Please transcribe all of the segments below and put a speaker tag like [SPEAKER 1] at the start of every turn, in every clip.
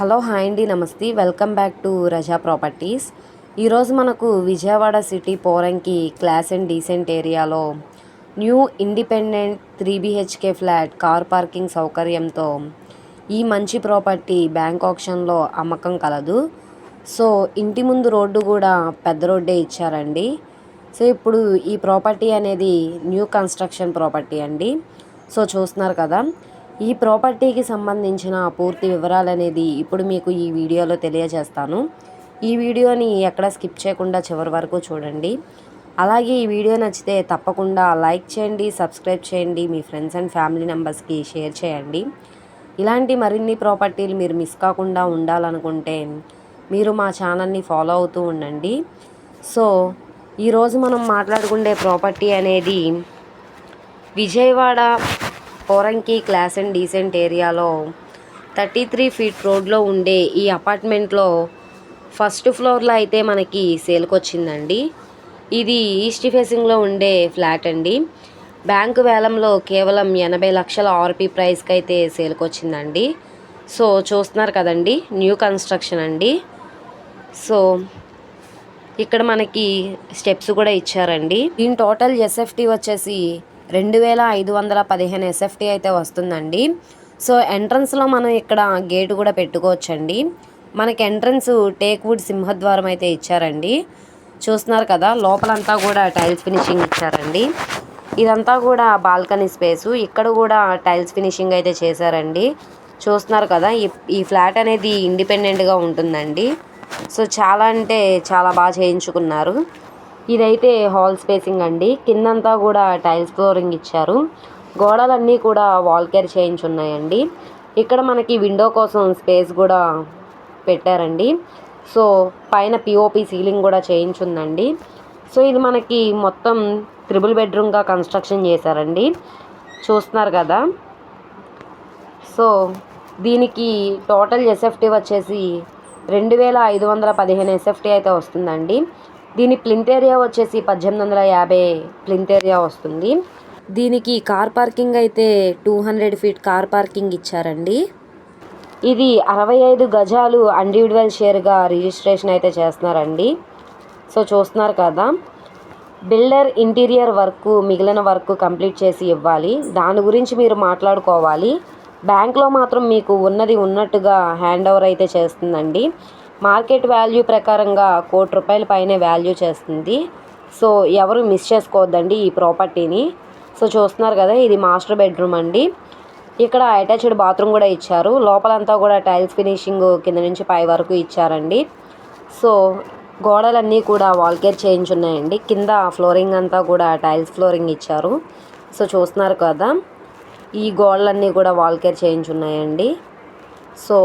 [SPEAKER 1] Hello hi అండి నమస్తే. Welcome back to Raza properties. ఈరోజు మనకు Vijayawada city Poranki class and decent ఏరియాలో new independent three BHK flat car parking సౌకర్యంతో ఈ మంచి ప్రాపర్టీ బ్యాంక్ ఆప్షన్లో అమ్మకం కలదు. సో ఇంటి ముందు రోడ్డు కూడా పెద్ద రోడ్డే ఇచ్చారండి. సో ఇప్పుడు ఈ ప్రాపర్టీ అనేది న్యూ కన్స్ట్రక్షన్ ప్రాపర్టీ అండి. సో చూస్తున్నారు కదా ఈ ప్రాపర్టీకి సంబంధించిన పూర్తి వివరాలు అనేది ఇప్పుడు మీకు ఈ వీడియోలో తెలియజేస్తాను. ఈ వీడియోని ఎక్కడ స్కిప్ చేయకుండా చివరి వరకు చూడండి. అలాగే ఈ వీడియో నచ్చితే తప్పకుండా లైక్ చేయండి సబ్స్క్రైబ్ చేయండి మీ ఫ్రెండ్స్ అండ్ ఫ్యామిలీ మెంబర్స్కి షేర్ చేయండి. ఇలాంటి మరిన్ని ప్రాపర్టీలు మీరు మిస్ కాకుండా ఉండాలనుకుంటే మీరు మా ఛానల్ని ఫాలో అవుతూ ఉండండి. సో ఈరోజు మనం మాట్లాడుకునే ప్రాపర్టీ అనేది Vijayawada Poranki class and decent ఏరియాలో థర్టీ త్రీ ఫీట్ రోడ్లో ఉండే ఈ అపార్ట్మెంట్లో ఫస్ట్ ఫ్లోర్లో అయితే మనకి సేల్కి వచ్చిందండి. ఇది ఈస్ట్ ఫేసింగ్లో ఉండే ఫ్లాట్ అండి. బ్యాంకు వేలంలో కేవలం ఎనభై లక్షల ఆర్పి ప్రైస్కి అయితే సేల్కి వచ్చిందండి. సో చూస్తున్నారు కదండి న్యూ కన్స్ట్రక్షన్ అండి. సో ఇక్కడ మనకి స్టెప్స్ కూడా ఇచ్చారండి. దీని టోటల్ ఎస్ఎఫ్టీ వచ్చేసి రెండు వేల ఐదు వందల పదిహేను ఎస్ఎఫ్టీ అయితే వస్తుందండి. సో ఎంట్రన్స్లో మనం ఇక్కడ గేటు కూడా పెట్టుకోవచ్చండి. మనకి ఎంట్రన్స్ టేక్వుడ్ సింహద్వారం అయితే ఇచ్చారండి. చూస్తున్నారు కదా లోపలంతా కూడా టైల్స్ ఫినిషింగ్ ఇచ్చారండి. ఇదంతా కూడా బాల్కనీ స్పేసు ఇక్కడ కూడా టైల్స్ ఫినిషింగ్ అయితే చేశారండి. చూస్తున్నారు కదా ఈ ఈ ఫ్లాట్ అనేది ఇండిపెండెంట్గా ఉంటుందండి. సో చాలా అంటే చాలా బాగా చేయించుకున్నారు. ఇదైతే హాల్ స్పేసింగ్ అండి. కిందంతా కూడా టైల్స్ ఫ్లోరింగ్ ఇచ్చారు. గోడలన్నీ కూడా వాల్ కేర్ చేయించున్నాయండి ఇక్కడ మనకి విండో కోసం స్పేస్ కూడా పెట్టారండి. సో పైన పిఓపి సీలింగ్ కూడా చేయించుందండి సో ఇది మనకి మొత్తం త్రిబుల్ బెడ్రూమ్గా కన్స్ట్రక్షన్ చేశారండి. చూస్తున్నారు కదా? సో దీనికి టోటల్ ఎస్ఎఫ్టీ వచ్చేసి రెండు వేల ఐదు వందల పదిహేను ఎస్ఎఫ్టీ అయితే వస్తుందండి. దీని ప్లింత్ ఏరియా వచ్చేసి పద్దెనిమిది వందల యాభై ప్లింత్ ఏరియా వస్తుంది. దీనికి కార్ పార్కింగ్ అయితే two hundred feet car parking ఇచ్చారండి. ఇది అరవై ఐదు గజాలు ఇండివిజువల్ షేర్గా రిజిస్ట్రేషన్ అయితే చేస్తున్నారండి. సో చూస్తున్నారు కదా బిల్డర్ ఇంటీరియర్ వర్క్ మిగిలిన వర్క్ కంప్లీట్ చేసి ఇవ్వాలి. దాని గురించి మీరు మాట్లాడుకోవాలి. బ్యాంక్లో మాత్రం మీకు ఉన్నది ఉన్నట్టుగా హ్యాండ్ ఓవర్ అయితే చేస్తుందండి. మార్కెట్ వాల్యూ ప్రకారంగా కోటి రూపాయల పైనే వాల్యూ చేస్తుంది. సో ఎవరు మిస్ చేసుకోవద్దండి ఈ ప్రాపర్టీని. సో చూస్తున్నారు కదా ఇది మాస్టర్ బెడ్రూమ్ అండి. ఇక్కడ అటాచ్డ్ బాత్రూమ్ కూడా ఇచ్చారు. లోపలంతా కూడా టైల్స్ ఫినిషింగ్ కింద నుంచి పై వరకు ఇచ్చారండి. సో గోడలన్నీ కూడా వాల్కేర్ చేయించి చేయించున్నాయండి కింద ఫ్లోరింగ్ అంతా కూడా టైల్స్ ఫ్లోరింగ్ ఇచ్చారు. సో చూస్తున్నారు కదా ఈ గోడలన్నీ కూడా వాల్కేర్ చేయించి చేయించున్నాయండి సో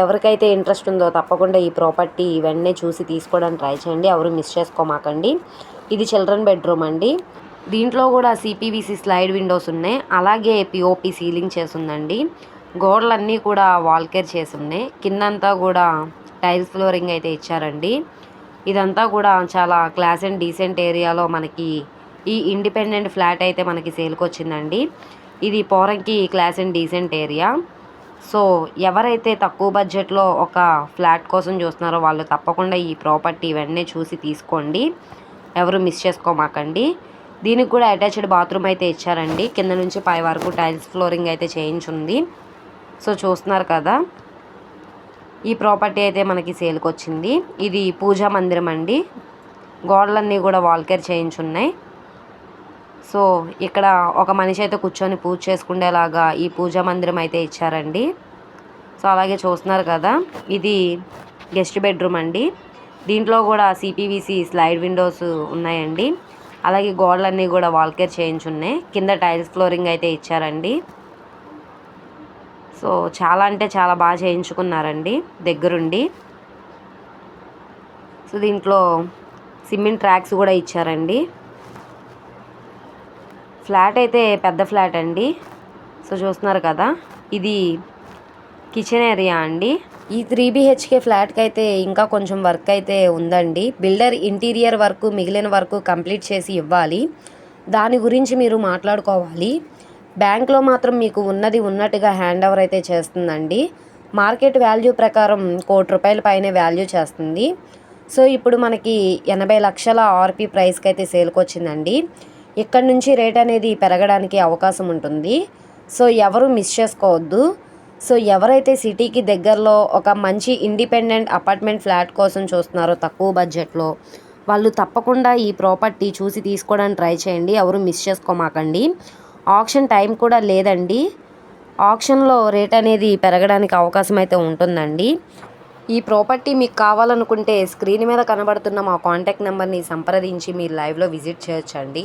[SPEAKER 1] ఎవరికైతే ఇంట్రెస్ట్ ఉందో తప్పకుండా ఈ ప్రాపర్టీ ఇవన్నీ చూసి తీసుకోవడానికి ట్రై చేయండి. ఎవరు మిస్ చేసుకోమాకండి. ఇది చిల్డ్రన్ బెడ్రూమ్ అండి. దీంట్లో కూడా సిపివిసి స్లైడ్ విండోస్ ఉన్నాయి. అలాగే పిఓపి సీలింగ్ చేసిందండి. గోడలన్నీ కూడా వాల్కేర్ చేసి ఉన్నాయి కిందంతా కూడా టైల్స్ ఫ్లోరింగ్ అయితే ఇచ్చారండి. ఇదంతా కూడా చాలా క్లాస్ అండ్ డీసెంట్ ఏరియాలో మనకి ఈ ఇండిపెండెంట్ ఫ్లాట్ అయితే మనకి సేల్కి వచ్చిందండి ఇది Poranki class and decent area so ఎవరైతే తక్కువ బడ్జెట్లో ఒక ఫ్లాట్ కోసం చూస్తున్నారో వాళ్ళు తప్పకుండా ఈ ప్రాపర్టీ ఇవన్నీ చూసి తీసుకోండి. ఎవరు మిస్ చేసుకోమాకండి. దీనికి కూడా అటాచ్డ్ బాత్రూమ్ అయితే ఇచ్చారండి. కింద నుంచి పై వరకు టైల్స్ ఫ్లోరింగ్ అయితే చేయించుంది సో చూస్తున్నారు కదా. ఈ ప్రాపర్టీ అయితే మనకి సేల్కి వచ్చింది. ఇది పూజా మందిరం అండి. గోడలన్నీ కూడా వాల్కేర్ చేయించున్నాయి సో ఇక్కడ ఒక మనిషి అయితే కూర్చొని పూజ చేసుకునేలాగా ఈ పూజా మందిరం అయితే ఇచ్చారండి. సో అలాగే చూస్తున్నారు కదా ఇది గెస్ట్ బెడ్రూమ్ అండి. దీంట్లో కూడా సిపివిసి స్లైడ్ విండోస్ ఉన్నాయండి. అలాగే గోడలన్నీ కూడా వాల్కేర్ చేయించున్నాయి కింద టైల్స్ ఫ్లోరింగ్ అయితే ఇచ్చారండి. సో చాలా అంటే చాలా బాగా చేయించుకున్నారండి దగ్గరుండి. సో దీంట్లో సిమెంట్ ట్రాక్స్ కూడా ఇచ్చారండి. ఫ్లాట్ అయితే పెద్ద ఫ్లాట్ అండి. సో చూస్తున్నారు కదా ఇది కిచెన్ ఏరియా అండి. ఈ త్రీ బిహెచ్కే ఫ్లాట్కి అయితే ఇంకా కొంచెం వర్క్ అయితే ఉందండి. బిల్డర్ ఇంటీరియర్ వర్క్ మిగిలిన వర్క్ కంప్లీట్ చేసి ఇవ్వాలి. దాని గురించి మీరు మాట్లాడుకోవాలి. బ్యాంక్లో మాత్రం మీకు ఉన్నది ఉన్నట్టుగా హ్యాండ్ ఓవర్ అయితే చేస్తుందండి. మార్కెట్ వాల్యూ ప్రకారం కోటి రూపాయల పైనే వాల్యూ చేస్తుంది. సో ఇప్పుడు మనకి ఎనభై లక్షల ఆర్పి ప్రైస్కి అయితే సేల్కి వచ్చిందండి. ఇక్కడ నుంచి రేట్ అనేది పెరగడానికి అవకాశం ఉంటుంది. సో ఎవరు మిస్ చేసుకోవద్దు. సో ఎవరైతే సిటీకి దగ్గరలో ఒక మంచి ఇండిపెండెంట్ అపార్ట్మెంట్ ఫ్లాట్ కోసం చూస్తున్నారో తక్కువ బడ్జెట్లో వాళ్ళు తప్పకుండా ఈ ప్రాపర్టీ చూసి తీసుకోవడానికి ట్రై చేయండి. ఎవరు మిస్ చేసుకోమాకండి. ఆప్షన్ టైం కూడా లేదండి. ఆప్షన్లో రేట్ అనేది పెరగడానికి అవకాశం అయితే ఉంటుందండి. ఈ ప్రాపర్టీ మీకు కావాలనుకుంటే స్క్రీన్ మీద కనబడుతున్న మా కాంటాక్ట్ నెంబర్ని సంప్రదించి మీరు లైవ్లో విజిట్ చేయొచ్చండి.